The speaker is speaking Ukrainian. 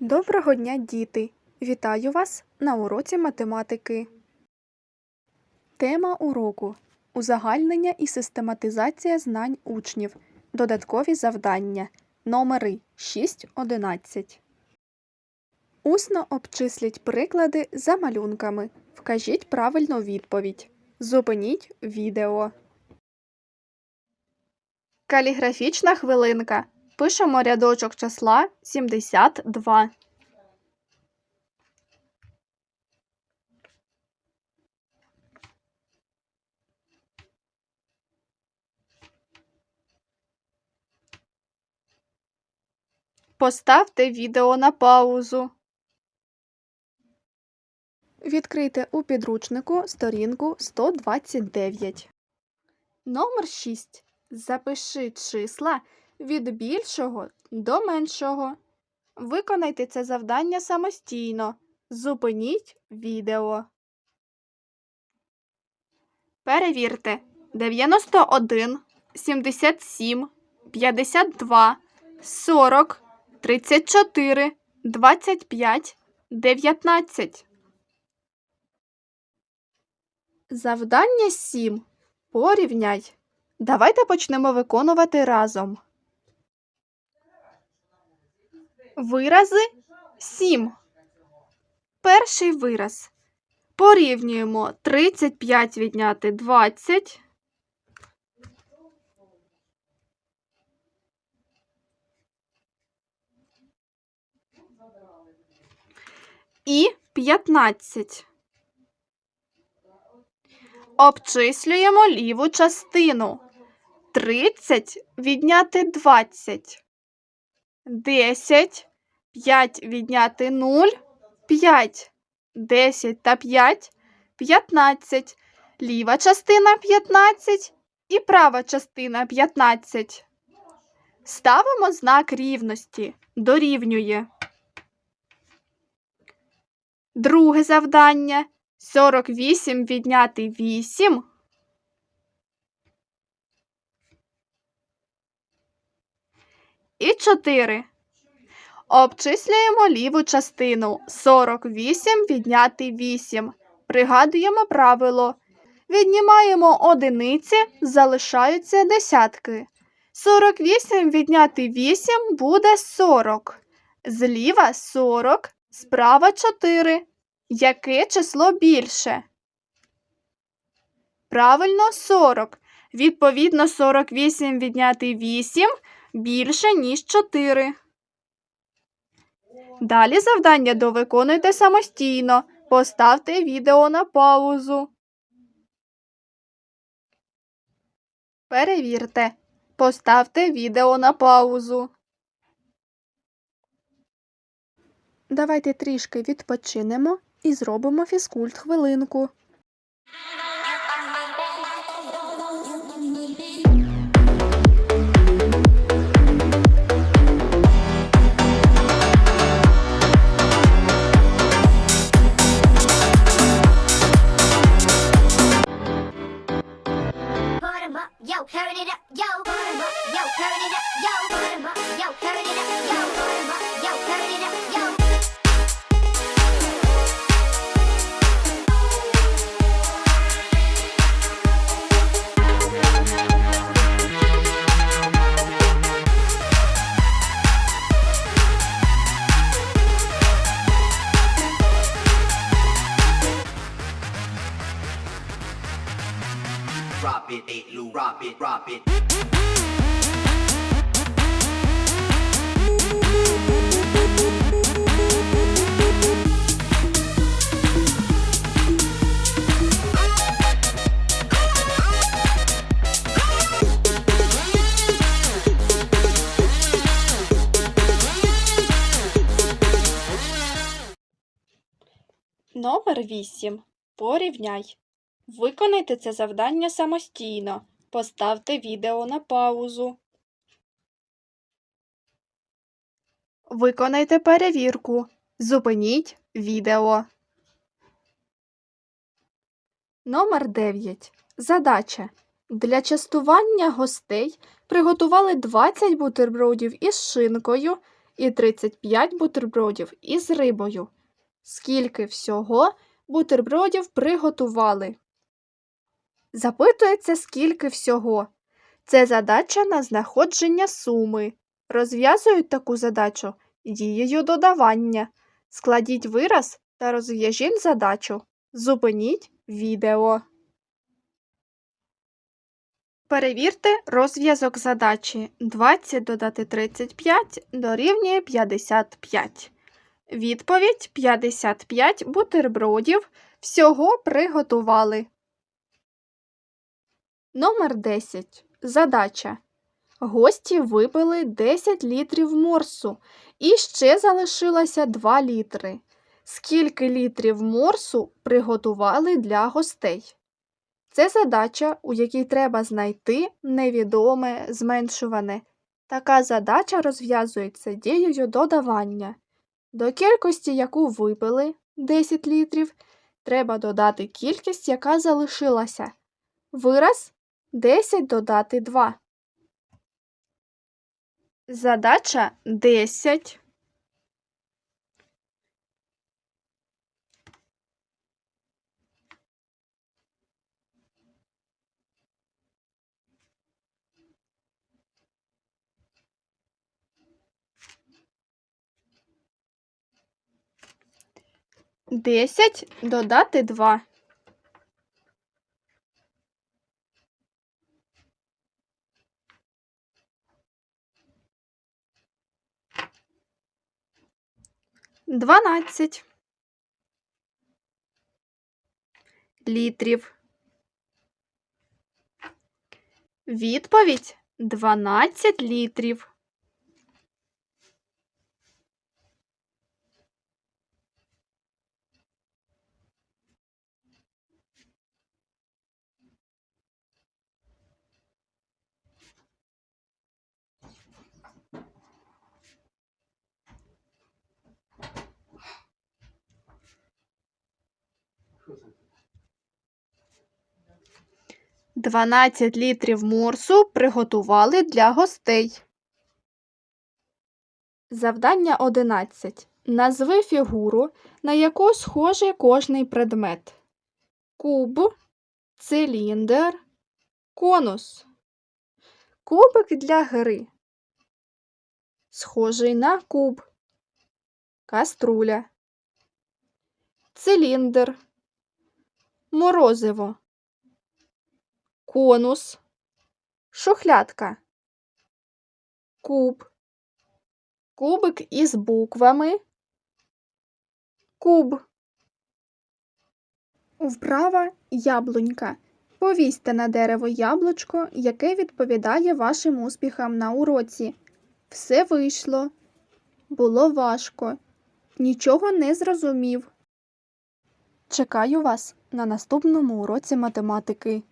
Доброго дня, діти! Вітаю вас на уроці математики. Тема уроку Узагальнення і систематизація знань учнів. Додаткові завдання. Номери 6-11. Усно обчисліть приклади за малюнками. Вкажіть правильну відповідь. Зупиніть відео. Каліграфічна хвилинка. Пишемо рядочок числа 72. Поставте відео на паузу. Відкрийте у підручнику сторінку 129. Номер 6. Запиши числа від більшого до меншого. Виконайте це завдання самостійно. Зупиніть відео. Перевірте 91, 77, 52, 40, 34, 25, 19. Завдання 7. Порівняй. Давайте почнемо виконувати разом. Вирази 7. Перший вираз. Порівнюємо 35 відняти 20. І 15. Обчислюємо ліву частину. 30 відняти 20. 10, 5 відняти 0, 5. 10 та 5 15. Ліва частина 15 і права частина 15. Ставимо знак рівності. Дорівнює. Друге завдання. 48 відняти 8. І 4. Обчислюємо ліву частину. 48 відняти 8. Пригадуємо правило. Віднімаємо одиниці, залишаються десятки. 48 відняти 8 буде 40. Зліва 40, справа 4. Яке число більше? Правильно 40. Відповідно, 48 відняти 8 більше, ніж 4. Далі завдання довиконуйте самостійно. Поставте відео на паузу. Перевірте. Поставте відео на паузу. Давайте трішки відпочинемо і зробимо фізкульт хвилинку. yo, yo, turn it up, yo, yo. Номер 8. Порівняй. Виконайте це завдання самостійно. Поставте відео на паузу. Виконайте перевірку. Зупиніть відео. Номер 9. Задача. Для частування гостей приготували 20 бутербродів із шинкою і 35 бутербродів із рибою. Скільки всього бутербродів приготували? Запитується, скільки всього. Це задача на знаходження суми. Розв'язують таку задачу дією додавання. Складіть вираз та розв'яжіть задачу. Зупиніть відео. Перевірте розв'язок задачі. 20 додати 35 дорівнює 55. Відповідь 55 бутербродів всього приготували. Номер 10. Задача. Гості випили 10 літрів морсу і ще залишилося 2 літри. Скільки літрів морсу приготували для гостей? Це задача, у якій треба знайти невідоме зменшуване. Така задача розв'язується дією додавання. До кількості, яку випили 10 літрів, треба додати кількість, яка залишилася. Вираз 10 додати 2. Задача 10. Десять додати два. Дванадцять літрів. Відповідь дванадцять літрів. Дванадцять літрів морсу приготували для гостей. Завдання 11. Назви фігуру, на яку схожий кожний предмет. Куб, циліндр, конус. Кубик для гри. Схожий на куб. Каструля. Циліндр. Морозиво. Конус. Шухлядка. Куб. Кубик із буквами. Куб. Вправа яблунька. Повісьте на дерево яблучко, яке відповідає вашим успіхам на уроці. Все вийшло. Було важко. Нічого не зрозумів. Чекаю вас на наступному уроці математики.